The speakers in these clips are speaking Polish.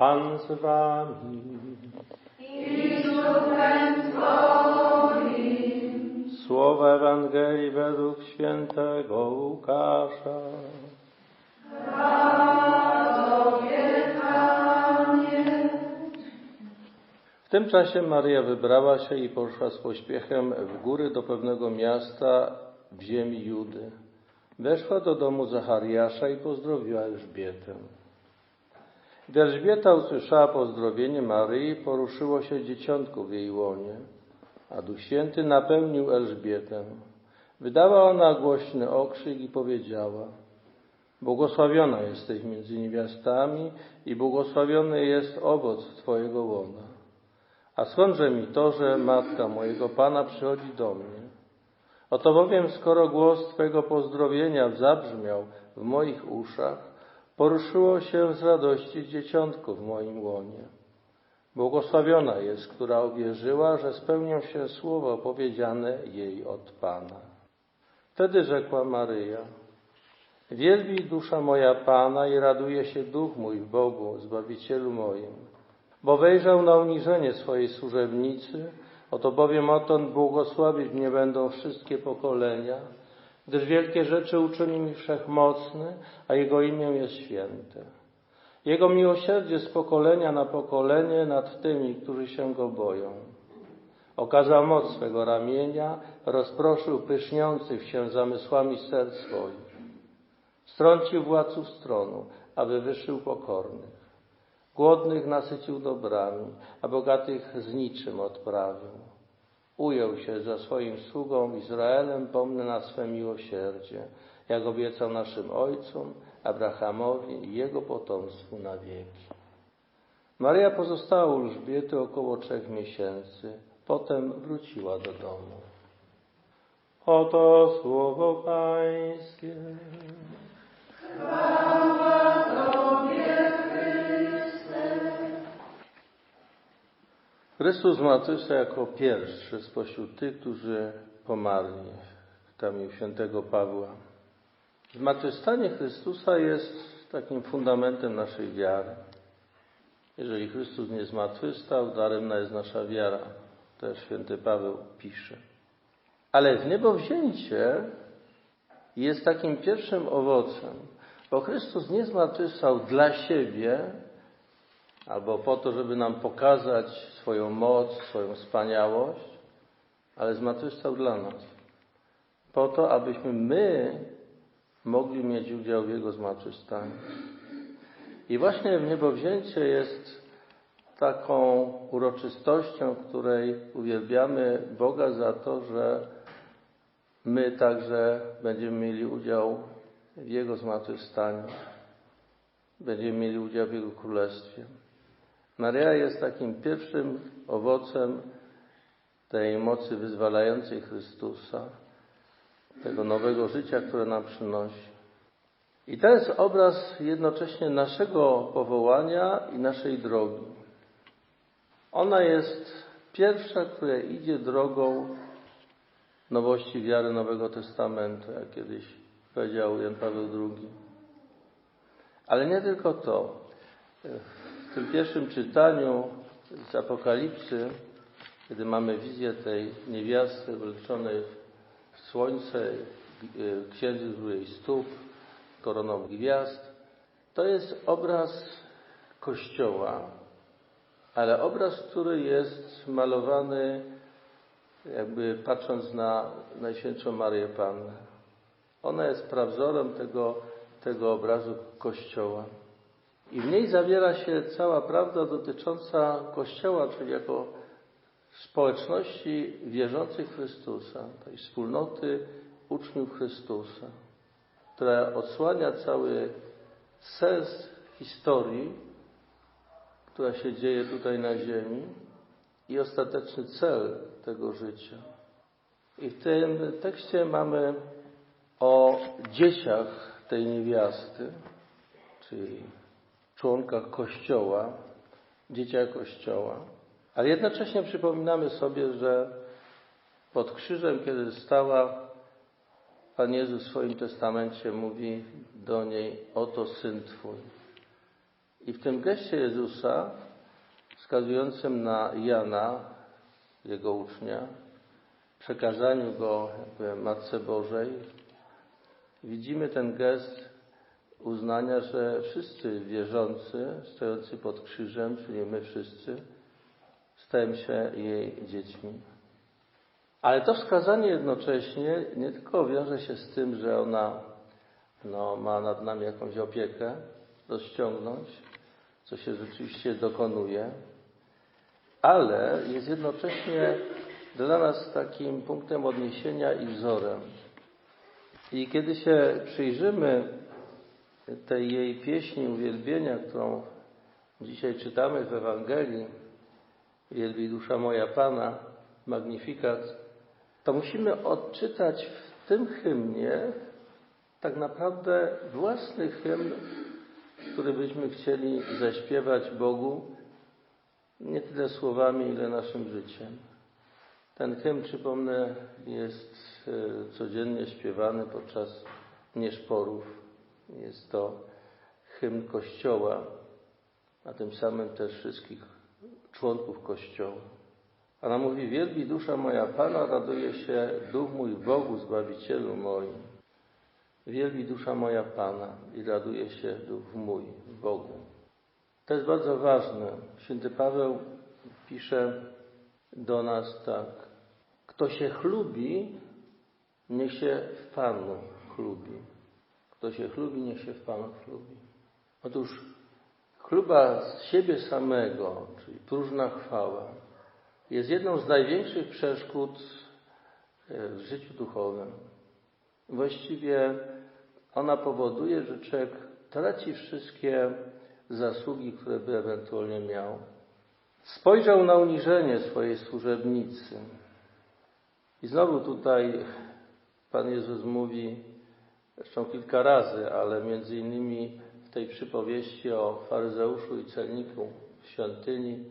Pan z wami. i duchem Twoim. Ewangelii według świętego Łukasza. W tym czasie Maria wybrała się i poszła z pośpiechem w góry do pewnego miasta w ziemi Judy. Weszła do domu Zachariasza i pozdrowiła Elżbietę. Gdy Elżbieta usłyszała pozdrowienie Maryi, poruszyło się dzieciątko w jej łonie, a Duch Święty napełnił Elżbietę. Wydała ona głośny okrzyk i powiedziała Błogosławiona jesteś między niewiastami i błogosławiony jest owoc Twojego łona. A skądże mi to, że matka mojego Pana przychodzi do mnie? Oto bowiem, skoro głos Twojego pozdrowienia zabrzmiał w moich uszach, poruszyło się z radości dzieciątko w moim łonie. Błogosławiona jest, która uwierzyła, że spełnią się słowa powiedziane jej od Pana. Wtedy rzekła Maryja, wielbi dusza moja Pana i raduje się duch mój w Bogu, Zbawicielu moim, bo wejrzał na uniżenie swojej służebnicy, oto bowiem odtąd błogosławić mnie będą wszystkie pokolenia, gdyż wielkie rzeczy uczyni mi wszechmocny, a Jego imię jest święte. Jego miłosierdzie z pokolenia na pokolenie nad tymi, którzy się Go boją. Okazał moc swego ramienia, rozproszył pyszniących się zamysłami serc swoich. Strącił władców stronu, a wywyższył pokornych. Głodnych nasycił dobrami, a bogatych z niczym odprawił. Ujął się za swoim sługą Izraelem, pomny na swe miłosierdzie, jak obiecał naszym ojcom, Abrahamowi i jego potomstwu na wieki. Maria pozostała u Elżbiety około trzech miesięcy, potem wróciła do domu. Oto słowo Pańskie. Chrystus zmartwychwstał jako pierwszy spośród tych, którzy pomarli kamieniu świętego Pawła. Zmartwychwstanie Chrystusa jest takim fundamentem naszej wiary. Jeżeli Chrystus nie zmartwychwstał, daremna jest nasza wiara. Też święty Paweł pisze. Ale w niebowzięcie jest takim pierwszym owocem, bo Chrystus nie zmartwychwstał dla siebie, albo po to, żeby nam pokazać swoją moc, swoją wspaniałość, ale zmartwychwstał dla nas. Po to, abyśmy my mogli mieć udział w Jego zmartwychwstaniu. I właśnie w niebowzięcie jest taką uroczystością, której uwielbiamy Boga za to, że my także będziemy mieli udział w Jego zmartwychwstaniu. Będziemy mieli udział w Jego Królestwie. Maria jest takim pierwszym owocem tej mocy wyzwalającej Chrystusa, tego nowego życia, które nam przynosi. I to jest obraz jednocześnie naszego powołania i naszej drogi. Ona jest pierwsza, która idzie drogą nowości wiary Nowego Testamentu, jak kiedyś powiedział Jan Paweł II. Ale nie tylko to. W tym pierwszym czytaniu z Apokalipsy, kiedy mamy wizję tej niewiasty wleczonej w słońce, księdzy z jej stóp, koroną gwiazd, to jest obraz Kościoła, ale obraz, który jest malowany jakby patrząc na Najświętszą Maryję Pannę. Ona jest prawzorem tego, tego obrazu Kościoła. I w niej zawiera się cała prawda dotycząca Kościoła, czyli jako społeczności wierzących Chrystusa, tej wspólnoty uczniów Chrystusa, która odsłania cały sens historii, która się dzieje tutaj na ziemi i ostateczny cel tego życia. I w tym tekście mamy o dzieciach tej niewiasty, czyli członkach Kościoła, dzieciach Kościoła, ale jednocześnie przypominamy sobie, że pod krzyżem, kiedy stała, Pan Jezus w swoim testamencie mówi do niej: Oto syn Twój. I w tym geście Jezusa, wskazującym na Jana, jego ucznia, przekazaniu go jakby Matce Bożej, widzimy ten gest uznania, że wszyscy wierzący, stojący pod krzyżem, czyli my wszyscy, stajemy się jej dziećmi. Ale to wskazanie jednocześnie nie tylko wiąże się z tym, że ona no, ma nad nami jakąś opiekę rozciągnąć, co się rzeczywiście dokonuje, ale jest jednocześnie dla nas takim punktem odniesienia i wzorem. I kiedy się przyjrzymy tej jej pieśni uwielbienia, którą dzisiaj czytamy w Ewangelii, Wielbi dusza moja Pana, Magnifikat, to musimy odczytać w tym hymnie tak naprawdę własny hymn, który byśmy chcieli zaśpiewać Bogu, nie tyle słowami, ile naszym życiem. Ten hymn, przypomnę, jest e, codziennie śpiewany podczas nieszporów. Jest to hymn Kościoła, a tym samym też wszystkich członków Kościoła. Ona mówi, wielbi dusza moja Pana, raduje się duch mój Bogu, Zbawicielu moim. Wielbi dusza moja Pana i raduje się duch mój Bogu. To jest bardzo ważne. Święty Paweł pisze do nas tak. Kto się chlubi, niech się w Panu chlubi. Kto się chlubi, niech się w Panu chlubi. Otóż chluba z siebie samego, czyli próżna chwała, jest jedną z największych przeszkód e, w życiu duchowym. Właściwie ona powoduje, że człowiek traci wszystkie zasługi, które by ewentualnie miał. Spojrzał na uniżenie swojej służebnicy. I znowu tutaj Pan Jezus mówi, zresztą kilka razy, ale między innymi w tej przypowieści o faryzeuszu i celniku w świątyni.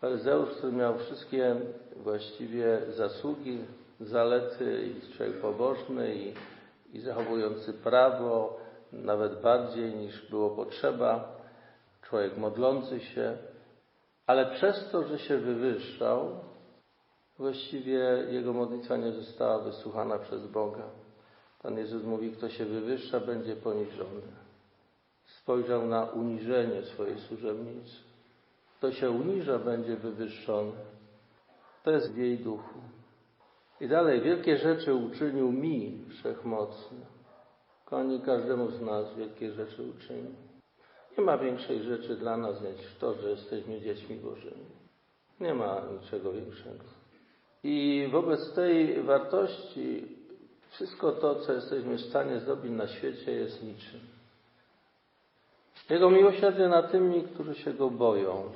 Faryzeusz, który miał wszystkie właściwie zasługi, zalety i człowiek pobożny i, i zachowujący prawo, nawet bardziej niż było potrzeba, człowiek modlący się, ale przez to, że się wywyższał, właściwie jego modlitwa nie została wysłuchana przez Boga. Pan Jezus mówi, kto się wywyższa, będzie poniżony. Spojrzał na uniżenie swojej służebnicy. Kto się uniża, będzie wywyższony. To jest w jej duchu. I dalej, wielkie rzeczy uczynił mi wszechmocny. Koni każdemu z nas wielkie rzeczy uczynił. Nie ma większej rzeczy dla nas niż to, że jesteśmy dziećmi Bożymi. Nie ma niczego większego. I wobec tej wartości wszystko to, co jesteśmy w stanie zrobić na świecie, jest niczym. Jego miłosierdzie na tymi, którzy się Go boją.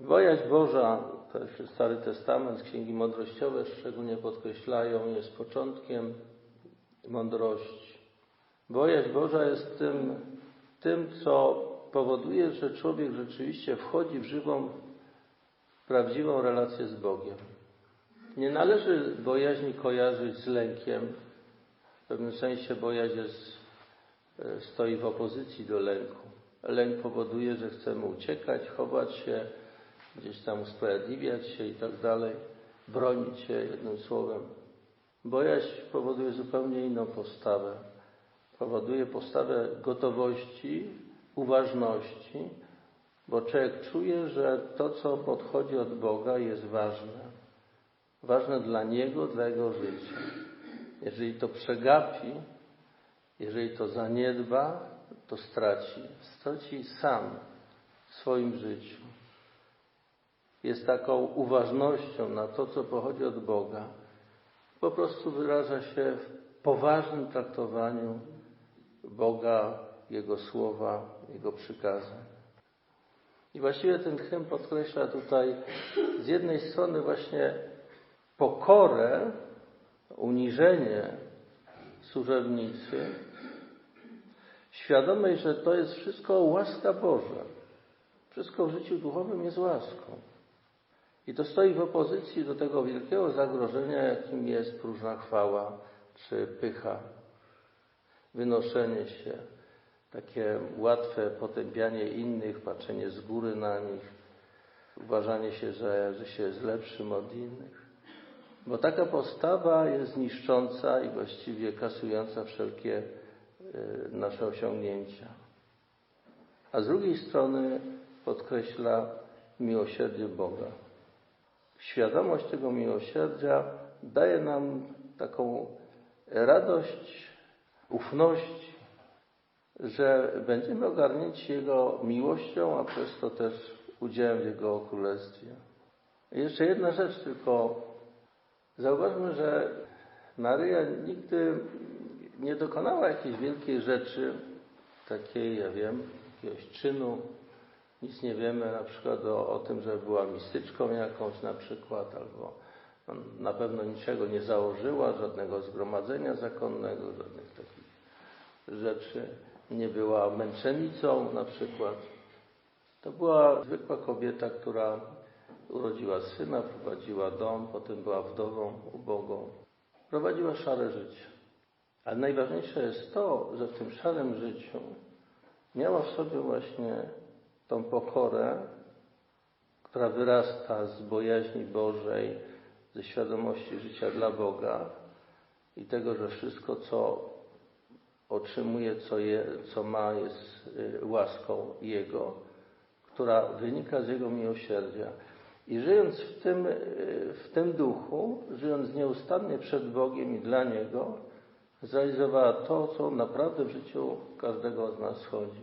Bojaźń Boża, to jest Stary Testament, księgi mądrościowe szczególnie podkreślają, jest początkiem mądrości. Bojaźń Boża jest tym, tym, co powoduje, że człowiek rzeczywiście wchodzi w żywą, prawdziwą relację z Bogiem. Nie należy bojaźni kojarzyć z lękiem. W pewnym sensie bojaźń jest, e, stoi w opozycji do lęku. Lęk powoduje, że chcemy uciekać, chować się, gdzieś tam usprawiedliwiać się i tak dalej, bronić się jednym słowem. Bojaźń powoduje zupełnie inną postawę. Powoduje postawę gotowości, uważności, bo człowiek czuje, że to, co podchodzi od Boga, jest ważne. Ważne dla niego, dla jego życia. Jeżeli to przegapi, jeżeli to zaniedba, to straci. Straci sam w swoim życiu. Jest taką uważnością na to, co pochodzi od Boga. Po prostu wyraża się w poważnym traktowaniu Boga, Jego słowa, Jego przykazań. I właściwie ten hymn podkreśla tutaj z jednej strony właśnie pokorę, uniżenie służebnicy, świadomej, że to jest wszystko łaska Boża. Wszystko w życiu duchowym jest łaską. I to stoi w opozycji do tego wielkiego zagrożenia, jakim jest próżna chwała czy pycha, wynoszenie się, takie łatwe potępianie innych, patrzenie z góry na nich, uważanie się, że, że się jest lepszym od innych. Bo taka postawa jest niszcząca i właściwie kasująca wszelkie y, nasze osiągnięcia. A z drugiej strony podkreśla miłosierdzie Boga. Świadomość tego miłosierdzia daje nam taką radość, ufność, że będziemy ogarnięci Jego miłością, a przez to też udziałem w Jego Królestwie. I jeszcze jedna rzecz tylko. Zauważmy, że Maryja nigdy nie dokonała jakiejś wielkiej rzeczy, takiej, ja wiem, jakiegoś czynu. Nic nie wiemy na przykład o, o tym, że była mistyczką jakąś na przykład, albo na pewno niczego nie założyła, żadnego zgromadzenia zakonnego, żadnych takich rzeczy. Nie była męczennicą na przykład. To była zwykła kobieta, która urodziła syna, prowadziła dom, potem była wdową, ubogą. Prowadziła szare życie. Ale najważniejsze jest to, że w tym szarym życiu miała w sobie właśnie tą pokorę, która wyrasta z bojaźni Bożej, ze świadomości życia dla Boga i tego, że wszystko, co otrzymuje, co, je, co ma, jest y, łaską Jego, która wynika z Jego miłosierdzia. I żyjąc w tym, y, w tym duchu, żyjąc nieustannie przed Bogiem i dla Niego, zrealizowała to, co naprawdę w życiu każdego z nas chodzi.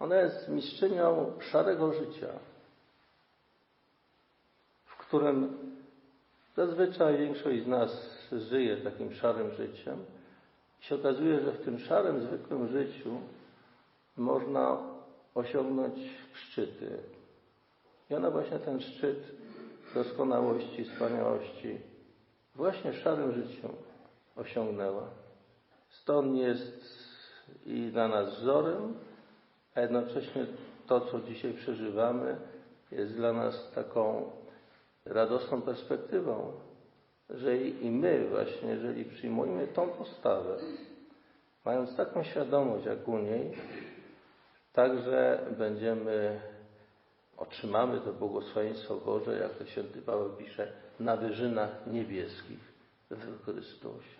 Ona jest mistrzynią szarego życia, w którym zazwyczaj większość z nas żyje takim szarym życiem. I się okazuje, że w tym szarym, zwykłym życiu można osiągnąć szczyty. I ona właśnie ten szczyt doskonałości, wspaniałości właśnie w szarym życiu osiągnęła. Stąd jest i dla nas wzorem, a jednocześnie to, co dzisiaj przeżywamy, jest dla nas taką radosną perspektywą, że i my właśnie, jeżeli przyjmujemy tą postawę, mając taką świadomość jak u niej, także będziemy, otrzymamy to błogosławieństwo Boże, jak to święty Paweł pisze, na wyżynach niebieskich w Chrystusie.